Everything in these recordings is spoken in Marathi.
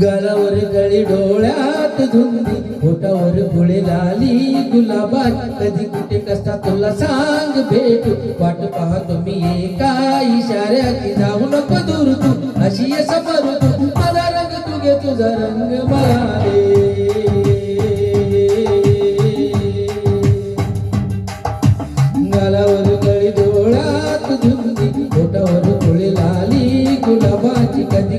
गळावर गळी डोळ्यात धुंदी ओटावर फुले लाली गुलाबात. कधी कुठे कसा तुला सांग भेटू वाट पहा तुम्ही एका इशाऱ्याची. जाऊ नको दूर तू अशी समर तू. मला रंग तुझे तुझा रंग मला गळी डोळ्यात लाली कधी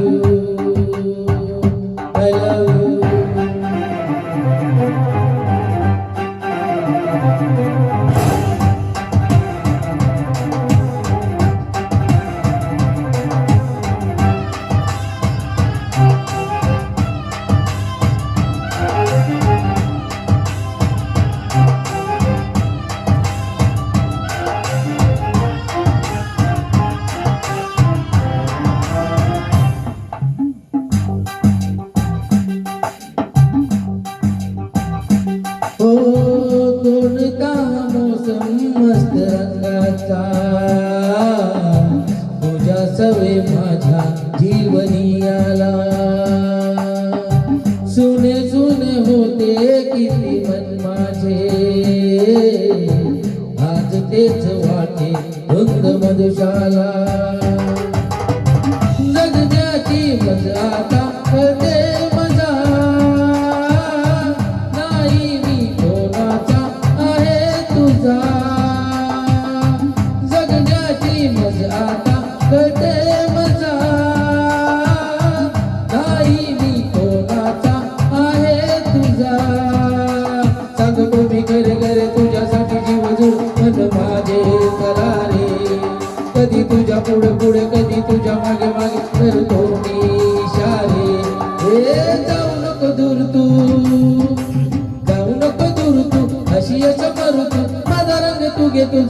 रवे माझ्या जीवनी आला. सुने सुने होते किती मन माझे. आज तेच वाटे भक्त मधुशाला जगण्याची मजा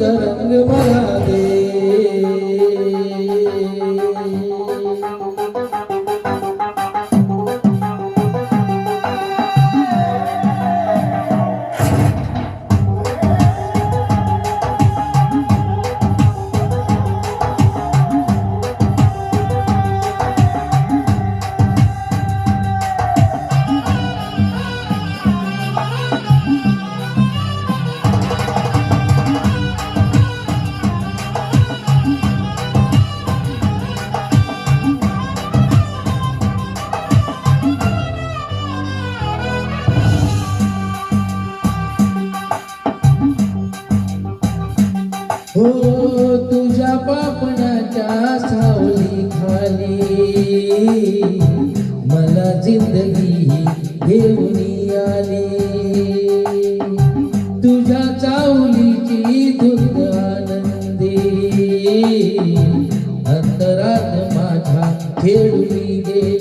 Sadara हो तुझ्या पापणाच्या सावली खाली. मला जिंदगी घेऊन आली. तुझ्या चावलीची धुंद आनंदी. अंतरात माझ्या खेळून गेली.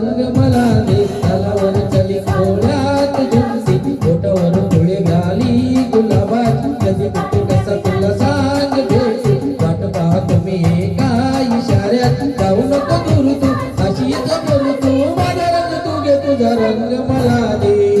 तू माझा रंग तू घे तुझा रंग मला दे